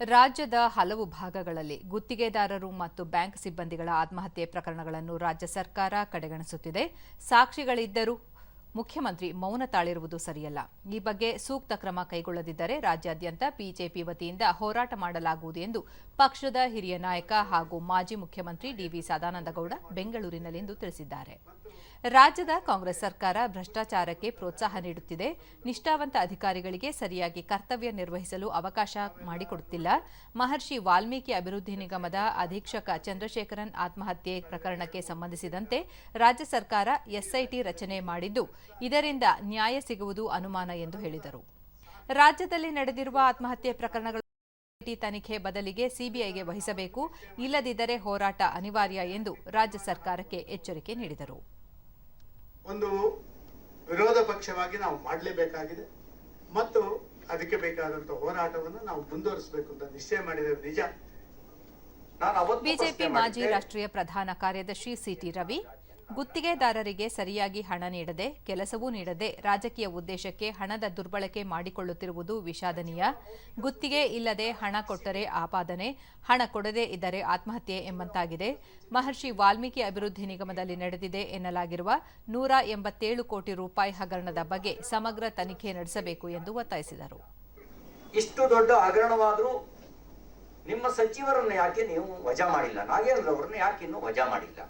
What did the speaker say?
ರಾಜ್ಯದ ಹಲವು ಭಾಗಗಳಲ್ಲಿ ಗುತ್ತಿಗೆದಾರರು ಮತ್ತು ಬ್ಯಾಂಕ್ ಸಿಬ್ಬಂದಿಗಳ ಆತ್ಮಹತ್ಯೆ ಪ್ರಕರಣಗಳನ್ನು ರಾಜ್ಯ ಸರ್ಕಾರ ಕಡೆಗಣಿಸುತ್ತಿದೆ. ಸಾಕ್ಷಿಗಳಿದ್ದರೂ ಮುಖ್ಯಮಂತ್ರಿ ಮೌನ ತಾಳಿರುವುದು ಸರಿಯಲ್ಲ. ಈ ಬಗ್ಗೆ ಸೂಕ್ತ ಕ್ರಮ ಕೈಗೊಳ್ಳದಿದ್ದರೆ ರಾಜ್ಯಾದ್ಯಂತ ಬಿಜೆಪಿ ವತಿಯಿಂದ ಹೋರಾಟ ಮಾಡಲಾಗುವುದು ಎಂದು ಪಕ್ಷದ ಹಿರಿಯ ನಾಯಕ ಹಾಗೂ ಮಾಜಿ ಮುಖ್ಯಮಂತ್ರಿ ಡಿವಿ ಸದಾನಂದಗೌಡ ಬೆಂಗಳೂರಿನಲ್ಲಿಂದು ತಿಳಿಸಿದ್ದಾರೆ. ರಾಜ್ಯದ ಕಾಂಗ್ರೆಸ್ ಸರ್ಕಾರ ಭ್ರಷ್ಟಾಚಾರಕ್ಕೆ ಪ್ರೋತ್ಸಾಹ ನೀಡುತ್ತಿದೆ. ನಿಷ್ಠಾವಂತ ಅಧಿಕಾರಿಗಳಿಗೆ ಸರಿಯಾಗಿ ಕರ್ತವ್ಯ ನಿರ್ವಹಿಸಲು ಅವಕಾಶ ಮಾಡಿಕೊಡುತ್ತಿಲ್ಲ. ಮಹರ್ಷಿ ವಾಲ್ಮೀಕಿ ಅಭಿವೃದ್ಧಿ ನಿಗಮದ ಅಧೀಕ್ಷಕ ಚಂದ್ರಶೇಖರನ್ ಆತ್ಮಹತ್ಯೆ ಪ್ರಕರಣಕ್ಕೆ ಸಂಬಂಧಿಸಿದಂತೆ ರಾಜ್ಯ ಸರ್ಕಾರ ಎಸ್ಐಟಿ ರಚನೆ ಮಾಡಿದ್ದು ಇದರಿಂದ ನ್ಯಾಯ ಸಿಗುವುದು ಅನುಮಾನ ಎಂದು ಹೇಳಿದರು. ರಾಜ್ಯದಲ್ಲಿ ನಡೆದಿರುವ ಆತ್ಮಹತ್ಯೆ ಪ್ರಕರಣಗಳು ತನಿಖೆ ಬದಲಿಗೆ ಸಿಬಿಐಗೆ ವಹಿಸಬೇಕು ಇಲ್ಲದಿದ್ದರೆ ಹೋರಾಟ ಅನಿವಾರ್ಯ ಎಂದು ರಾಜ್ಯ ಸರ್ಕಾರಕ್ಕೆ ಎಚ್ಚರಿಕೆ ನೀಡಿದರು. ಒಂದು ವಿರೋಧ ಪಕ್ಷವಾಗಿ ನಾವು ಮಾಡಲೇಬೇಕಾಗಿದೆ ಮತ್ತು ಅದಕ್ಕೆ ಬೇಕಾದಂತ ಹೋರಾಟವನ್ನು ನಾವು ಮುಂದುವರಿಸಬೇಕು ಅಂತ ನಿಶ್ಚಯ ಮಾಡಿದ್ದೇವೆ. ನಿಜ. ಬಿಜೆಪಿ ಮಾಜಿ ರಾಷ್ಟ್ರೀಯ ಪ್ರಧಾನ ಕಾರ್ಯದರ್ಶಿ ಸಿಟಿ ರವಿ ಗುತ್ತಿಗೆದಾರರಿಗೆ ಸರಿಯಾಗಿ ಹಣ ನೀಡದೆ, ಕೆಲಸವೂ ನೀಡದೆ ರಾಜಕೀಯ ಉದ್ದೇಶಕ್ಕೆ ಹಣದ ದುರ್ಬಳಕೆ ಮಾಡಿಕೊಳ್ಳುತ್ತಿರುವುದು ವಿಷಾದನೀಯ. ಗುತ್ತಿಗೆ ಇಲ್ಲದೆ ಹಣ ಕೊಟ್ಟರೆ ಆಪಾದನೆ, ಹಣ ಕೊಡದೇ ಇದ್ದರೆ ಆತ್ಮಹತ್ಯೆ ಎಂಬಂತಾಗಿದೆ. ಮಹರ್ಷಿ ವಾಲ್ಮೀಕಿ ಅಭಿವೃದ್ಧಿ ನಿಗಮದಲ್ಲಿ ನಡೆದಿದೆ ಎನ್ನಲಾಗಿರುವ ನೂರ ಎಂಬತ್ತೇಳು ಕೋಟಿ ರೂಪಾಯಿ ಹಗರಣದ ಬಗ್ಗೆ ಸಮಗ್ರ ತನಿಖೆ ನಡೆಸಬೇಕು ಎಂದು ಒತ್ತಾಯಿಸಿದರು. ಇಷ್ಟು ದೊಡ್ಡ ಹಗರಣವಾದರೂ ನಿಮ್ಮ ಸಚಿವರನ್ನು ಯಾಕೆ ನೀವು ವಜಾ ಮಾಡಿಲ್ಲ? ನಾಗೇಂದ್ರ ಅವರನ್ನು ಯಾಕೆ ಇನ್ನೂ ವಜಾ ಮಾಡಿಲ್ಲ?